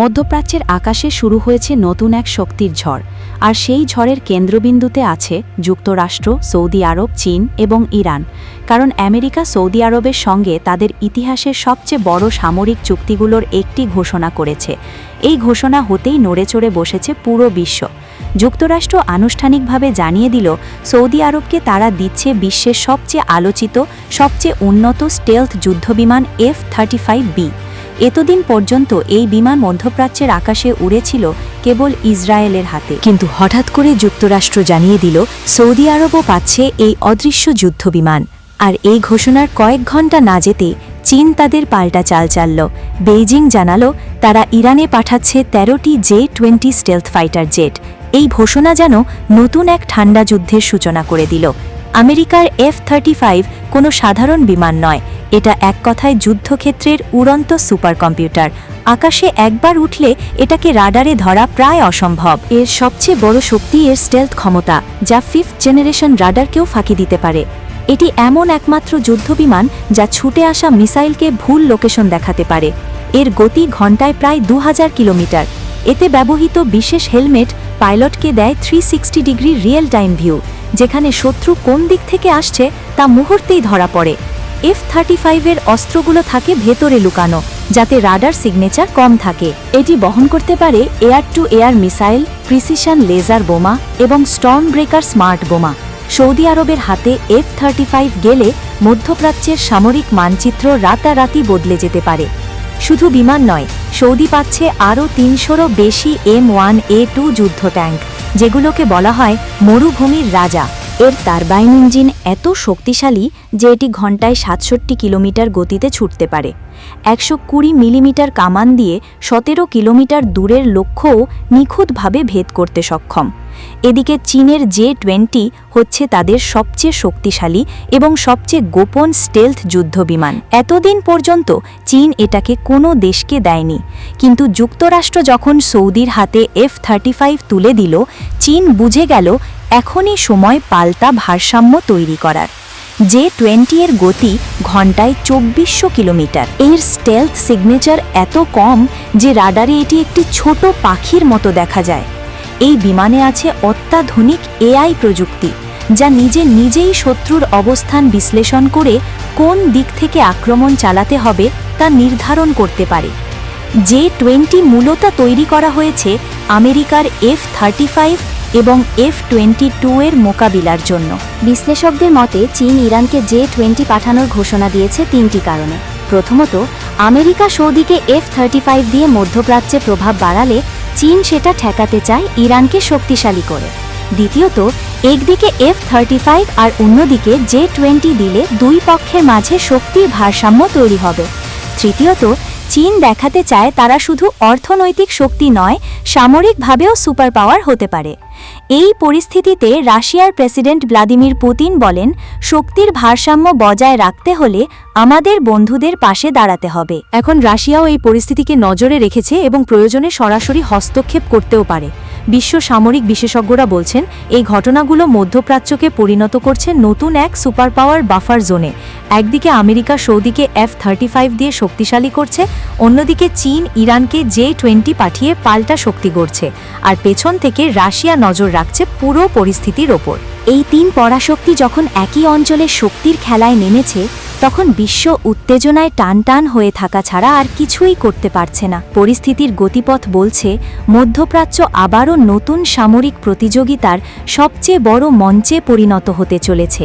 মধ্যপ্রাচ্যের আকাশে শুরু হয়েছে নতুন এক শক্তির ঝড়, আর সেই ঝড়ের কেন্দ্রবিন্দুতে আছে যুক্তরাষ্ট্র, সৌদি আরব, চীন এবং ইরান। কারণ আমেরিকা সৌদি আরবের সঙ্গে তাদের ইতিহাসের সবচেয়ে বড় সামরিক চুক্তিগুলোর একটি ঘোষণা করেছে। এই ঘোষণা হতেই নড়েচড়ে বসেছে পুরো বিশ্ব। যুক্তরাষ্ট্র আনুষ্ঠানিকভাবে জানিয়ে দিল, সৌদি আরবকে তারা দিচ্ছে বিশ্বের সবচেয়ে আলোচিত, সবচেয়ে উন্নত স্টেলথ যুদ্ধবিমান এফ থার্টি ফাইভ বি। এতদিন পর্যন্ত এই বিমান মধ্যপ্রাচ্যের আকাশে উড়েছিল কেবল ইসরায়েলের হাতে। কিন্তু হঠাৎ করে যুক্তরাষ্ট্র জানিয়ে দিল, সৌদি আরবও পাচ্ছে এই অদৃশ্য যুদ্ধ বিমান। আর এই ঘোষণার কয়েক ঘণ্টা না যেতে চীন তাদের পাল্টা চাল চালল। বেইজিং জানালো, তারা ইরানে পাঠাচ্ছে তেরোটি J twenty stealth fighter jet. এই ঘোষণা যেন নতুন এক ঠান্ডা যুদ্ধের সূচনা করে দিল। আমেরিকার এফ থার্টি ফাইভ কোনো সাধারণ বিমান নয় এটা এক কথায় যুদ্ধক্ষেত্রের উড়ন্ত সুপার কম্পিউটার আকাশে একবার উঠলে এটাকে রাডারে ধরা প্রায় অসম্ভব। এর সবচেয়ে বড় শক্তি এর স্টেলথ ক্ষমতা, যা ফিফথ জেনারেশন রাডারকেও ফাঁকি দিতে পারে। এটি এমন একমাত্র যুদ্ধবিমান যা ছুটে আসা মিসাইলকে ভুল লোকেশন দেখাতে পারে। এর গতি ঘন্টায় প্রায় দু হাজার কিলোমিটার। এতে ব্যবহৃত বিশেষ হেলমেট পাইলটকে দেয় three degree real time view যেখানে শত্রু কোন দিক থেকে আসছে তা মুহূর্তেই ধরা পড়ে। এফ থার্টি ফাইভের অস্ত্রগুলো থাকে ভেতরে লুকানো, যাতে রাডার সিগনেচার কম থাকে। এটি বহন করতে পারে air to air missile, precision laser বোমা এবং স্টর্ম ব্রেকার স্মার্ট বোমা। সৌদি আরবের হাতে এফ থার্টি ফাইভ গেলে মধ্যপ্রাচ্যের সামরিক মানচিত্র রাতারাতি বদলে যেতে পারে। শুধু বিমান নয়, সৌদি পাচ্ছে আরও তিনশোরও বেশি এম ওয়ান এ টু যুদ্ধ ট্যাঙ্ক, যেগুলোকে বলা হয় মরুভূমির রাজা। এর টারবাইন ইঞ্জিন এত শক্তিশালী যে এটি ঘন্টায় সাতষট্টি কিলোমিটার গতিতে ছুটতে পারে। একশো কুড়ি মিলিমিটার কামান দিয়ে সতেরো কিলোমিটার দূরের লক্ষ্যও নিখুঁতভাবে ভেদ করতে সক্ষম। এদিকে চীনের জে টোয়েন্টি হচ্ছে তাদের সবচেয়ে শক্তিশালী এবং সবচেয়ে গোপন স্টেলথ যুদ্ধবিমান। এতদিন পর্যন্ত চীন এটাকে কোনো দেশকে দেয়নি, কিন্তু যুক্তরাষ্ট্র যখন সৌদির হাতে এফ থার্টি ফাইভ তুলে দিল, চীন বুঝে গেল এখনই সময় পাল্টা ভারসাম্য তৈরি করার, যে টোয়েন্টি এর গতি ঘন্টায় চব্বিশশো কিলোমিটার। এর স্টেলথ সিগনেচার এত কম যে রাডারে এটি একটি ছোট পাখির মতো দেখা যায়। এই বিমানে আছে অত্যাধুনিক এআই প্রযুক্তি, যা নিজে নিজেই শত্রুর অবস্থান বিশ্লেষণ করে কোন দিক থেকে আক্রমণ চালাতে হবে তা নির্ধারণ করতে পারে। যে টোয়েন্টি মূলত তৈরি করা হয়েছে আমেরিকার এফ থার্টি ফাইভ এবং এফ টোয়েন্টি টু এর মোকাবিলার জন্য। বিশ্লেষকদের মতে, চীন ইরানকে জে টোয়েন্টি পাঠানোর ঘোষণা দিয়েছে তিনটি কারণে। প্রথমত, আমেরিকা সৌদিকে এফ থার্টি ফাইভ দিয়ে মধ্যপ্রাচ্যে প্রভাব বাড়ালে চীন সেটা ঠেকাতে চায় ইরানকে শক্তিশালী করে। দ্বিতীয়ত, একদিকে এফ থার্টি ফাইভ আর অন্যদিকে জে টোয়েন্টি দিলে দুই পক্ষের মাঝে শক্তির ভারসাম্য তৈরি হবে। তৃতীয়ত চীন দেখাতে চায় তারা শুধু অর্থনৈতিক শক্তি নয়, সামরিকভাবেও সুপার পাওয়ার হতে পারে। এই পরিস্থিতিতে রাশিয়ার প্রেসিডেন্ট ভ্লাদিমির পুতিন বলেন, শক্তির ভারসাম্য বজায় রাখতে হলে আমাদের বন্ধুদের পাশে দাঁড়াতে হবে। এখন রাশিয়াও এই পরিস্থিতিকে নজরে রেখেছে এবং প্রয়োজনে সরাসরি হস্তক্ষেপ করতেও পারে। বিশ্ব সামরিক বিশেষজ্ঞরা বলছেন, এই ঘটনাগুলো মধ্যপ্রাচ্যকে পরিণত করছে নতুন এক সুপার পাওয়ার বাফার জোনে। একদিকে আমেরিকা সৌদিকে এফ থার্টি ফাইভ দিয়ে শক্তিশালী করছে, অন্যদিকে চীন ইরানকে জে টোয়েন্টি পাঠিয়ে পাল্টা শক্তি গড়ছে, আর পেছন থেকে রাশিয়া নজর রাখছে পুরো পরিস্থিতির ওপর। এই তিন পরাশক্তি যখন একই অঞ্চলে শক্তির খেলায় নেমেছে তখন বিশ্ব উত্তেজনায় টান টান হয়ে থাকা ছাড়া আর কিছুই করতে পারছে না। পরিস্থিতির গতিপথ বলছে, মধ্যপ্রাচ্য আবারও নতুন সামরিক প্রতিযোগিতার সবচেয়ে বড় মঞ্চে পরিণত হতে চলেছে।